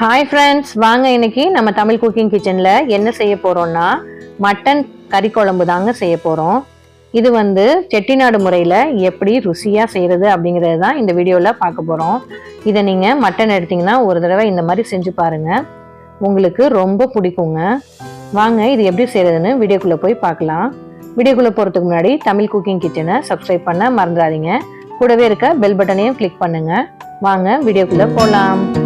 Hi friends வாங்க இன்னைக்கு நம்ம தமிழ் குக்கிங் கிச்சனில் என்ன செய்ய போகிறோம்னா மட்டன் கறி குழம்பு தாங்க செய்ய போகிறோம் இது வந்து செட்டிநாடு முறையில் எப்படி ருசியாக செய்கிறது அப்படிங்கிறது தான் இந்த வீடியோவில் பார்க்க போகிறோம் இதை நீங்கள் மட்டன் எடுத்தீங்கன்னா ஒரு தடவை இந்த மாதிரி செஞ்சு பாருங்கள் உங்களுக்கு ரொம்ப பிடிக்குங்க. வாங்க இது எப்படி செய்கிறதுன்னு வீடியோக்குள்ளே போய் பார்க்கலாம். வீடியோக்குள்ளே போகிறதுக்கு முன்னாடி தமிழ் குக்கிங் கிச்சனை சப்ஸ்கிரைப் பண்ண மறந்துடாதீங்க. கூடவே இருக்க பெல் பட்டனையும் கிளிக் பண்ணுங்கள் வாங்க வீடியோக்குள்ளே போகலாம்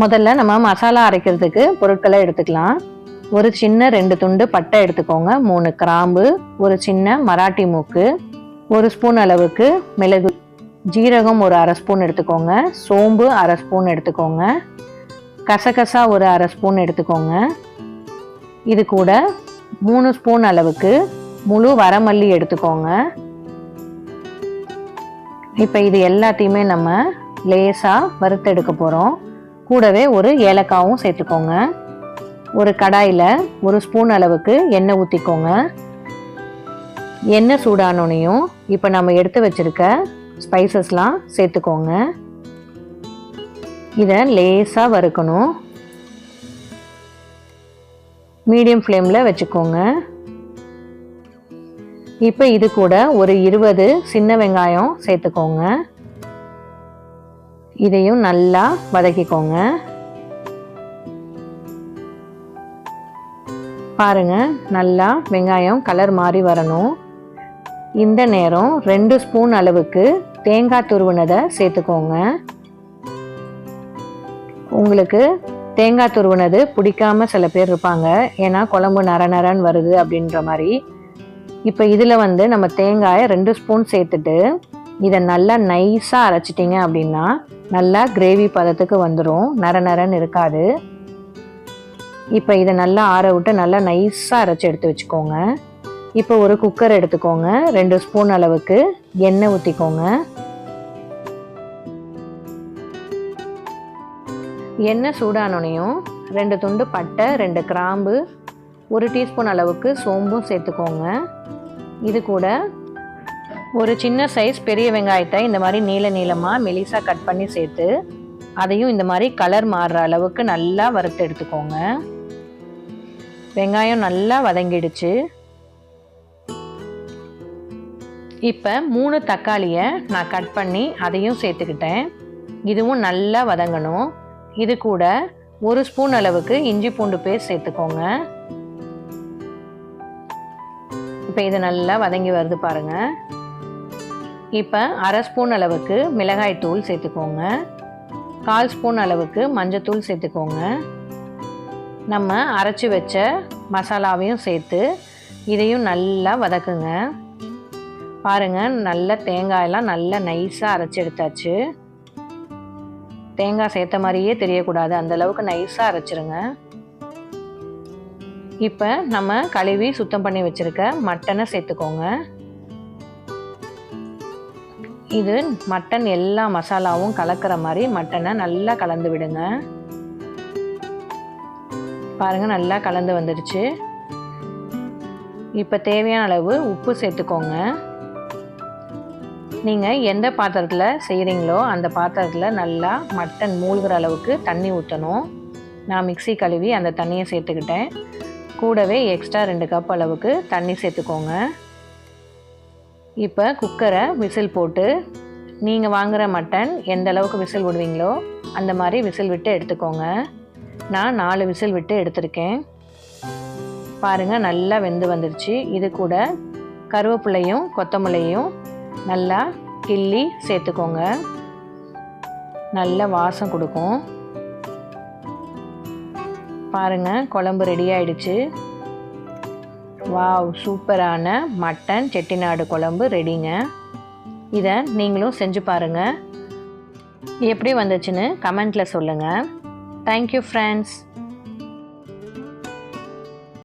முதல்ல நம்ம மசாலா அரைக்கிறதுக்கு பொருட்களை எடுத்துக்கலாம். ஒரு சின்ன ரெண்டு துண்டு பட்டை எடுத்துக்கோங்க மூணு கிராம்பு ஒரு சின்ன மராட்டி மூக்கு ஒரு ஸ்பூன் அளவுக்கு மிளகு ஜீரகம் ஒரு அரை ஸ்பூன் எடுத்துக்கோங்க சோம்பு அரை ஸ்பூன் எடுத்துக்கோங்க கசகசா ஒரு அரை ஸ்பூன் எடுத்துக்கோங்க. இது கூட மூணு ஸ்பூன் அளவுக்கு முழு வரமல்லி எடுத்துக்கோங்க. இப்போ இது எல்லாத்தையுமே நம்ம லேசாக வறுத்தெடுக்க போகிறோம் கூடவே ஒரு ஏலக்காவும் சேர்த்துக்கோங்க. ஒரு கடாயில் ஒரு ஸ்பூன் அளவுக்கு எண்ணெய் ஊற்றிக்கோங்க எண்ணெய் சூடானோனையும் இப்போ நம்ம எடுத்து வச்சிருக்க ஸ்பைசஸ்லாம் சேர்த்துக்கோங்க. இதை லேசாக வறுக்கணும். மீடியம் ஃப்ளேமில் வச்சுக்கோங்க. இப்போ இது கூட ஒரு இருபது சின்ன வெங்காயம் சேர்த்துக்கோங்க. இதையும் நல்லா வதக்கிக்கோங்க. பாருங்க நல்லா வெங்காயம் கலர் மாறி வரணும். இந்த நேரம் ரெண்டு ஸ்பூன் அளவுக்கு தேங்காய் துருவினதை சேர்த்துக்கோங்க. உங்களுக்கு தேங்காய் துருவினது பிடிக்காம சில பேர் இருப்பாங்க. ஏன்னா குழம்பு நர நரன் வருது அப்படின்ற மாதிரி. இப்போ இதில் வந்து நம்ம தேங்காயை ரெண்டு ஸ்பூன் சேர்த்துட்டு இதை நல்லா நைஸாக அரைச்சிட்டிங்க அப்படின்னா நல்லா கிரேவி பதத்துக்கு வந்துடும் நர நரன்னு இருக்காது. இப்போ இதை நல்லா ஆற விட்டு நல்லா நைஸாக அரைச்சி எடுத்து வச்சுக்கோங்க. இப்போ ஒரு குக்கர் எடுத்துக்கோங்க. ரெண்டு ஸ்பூன் அளவுக்கு எண்ணெய் ஊற்றிக்கோங்க எண்ணெய் சூடானோனையும் ரெண்டு துண்டு பட்டை ரெண்டு கிராம்பு ஒரு டீஸ்பூன் அளவுக்கு சோம்பும் சேர்த்துக்கோங்க. இது கூட ஒரு சின்ன சைஸ் பெரிய வெங்காயத்தை இந்த மாதிரி நீள நீளமாக மெலிசாக கட் பண்ணி சேர்த்து அதையும் இந்த மாதிரி கலர் மாறுற அளவுக்கு நல்லா வறுத்து எடுத்துக்கோங்க. வெங்காயம் நல்லா வதங்கிடுச்சு. இப்போ மூணு தக்காளியை நான் கட் பண்ணி அதையும் சேர்த்துக்கிட்டேன். இதுவும் நல்லா வதங்கணும். இது கூட ஒரு ஸ்பூன் அளவுக்கு இஞ்சி பூண்டு பேஸ்ட் சேர்த்துக்கோங்க. இப்போ இது நல்லா வதங்கி வருது பாருங்கள் இப்போ அரை ஸ்பூன் அளவுக்கு மிளகாய் தூள் சேர்த்துக்கோங்க. கால் ஸ்பூன் அளவுக்கு மஞ்சத்தூள் சேர்த்துக்கோங்க. நம்ம அரைச்சி வச்ச மசாலாவையும் சேர்த்து இதையும் நல்லா வதக்குங்க. பாருங்கள் நல்ல தேங்காயெல்லாம் நல்லா நைஸாக அரைச்சி எடுத்தாச்சு. தேங்காய் சேர்த்த மாதிரியே தெரியக்கூடாது அந்த அளவுக்கு நைஸாக அரைச்சிருங்க. இப்போ நம்ம கழுவி சுத்தம் பண்ணி வச்சுருக்க மட்டனை சேர்த்துக்கோங்க. இது மட்டன் எல்லா மசாலாவும் கலக்கிற மாதிரி மட்டனை நல்லா கலந்து விடுங்க. பாருங்கள் நல்லா கலந்து வந்துடுச்சு. இப்போ தேவையான அளவு உப்பு சேர்த்துக்கோங்க. நீங்கள் எந்த பாத்திரத்தில் செய்கிறீங்களோ அந்த பாத்திரத்தில் நல்லா மட்டன் மூழ்கிற அளவுக்கு தண்ணி ஊற்றணும் நான் மிக்சி கழுவி அந்த தண்ணியை சேர்த்துக்கிட்டேன். கூடவே எக்ஸ்ட்ரா ரெண்டு கப் அளவுக்கு தண்ணி சேர்த்துக்கோங்க. இப்போ குக்கரை விசில் போட்டு நீங்கள் வாங்குகிற மட்டன் எந்த அளவுக்கு விசில் விடுவீங்களோ அந்த மாதிரி விசில் விட்டு எடுத்துக்கோங்க. நான் நாலு விசில் விட்டு எடுத்திருக்கேன். பாருங்கள் நல்லா வெந்து வந்துருச்சு. இது கூட கருவேப்பிலையும் கொத்தமல்லியும் நல்லா கிள்ளி சேர்த்துக்கோங்க. நல்ல வாசம் கொடுக்கும். பாருங்கள் குழம்பு ரெடி ஆயிடுச்சு. வாவ் சூப்பரான மட்டன் செட்டிநாடு குழம்பு ரெடிங்க இதை நீங்களும் செஞ்சு பாருங்கள் எப்படி வந்துச்சுன்னு கமெண்ட்டில் சொல்லுங்கள் தேங்க்யூ ஃப்ரெண்ட்ஸ்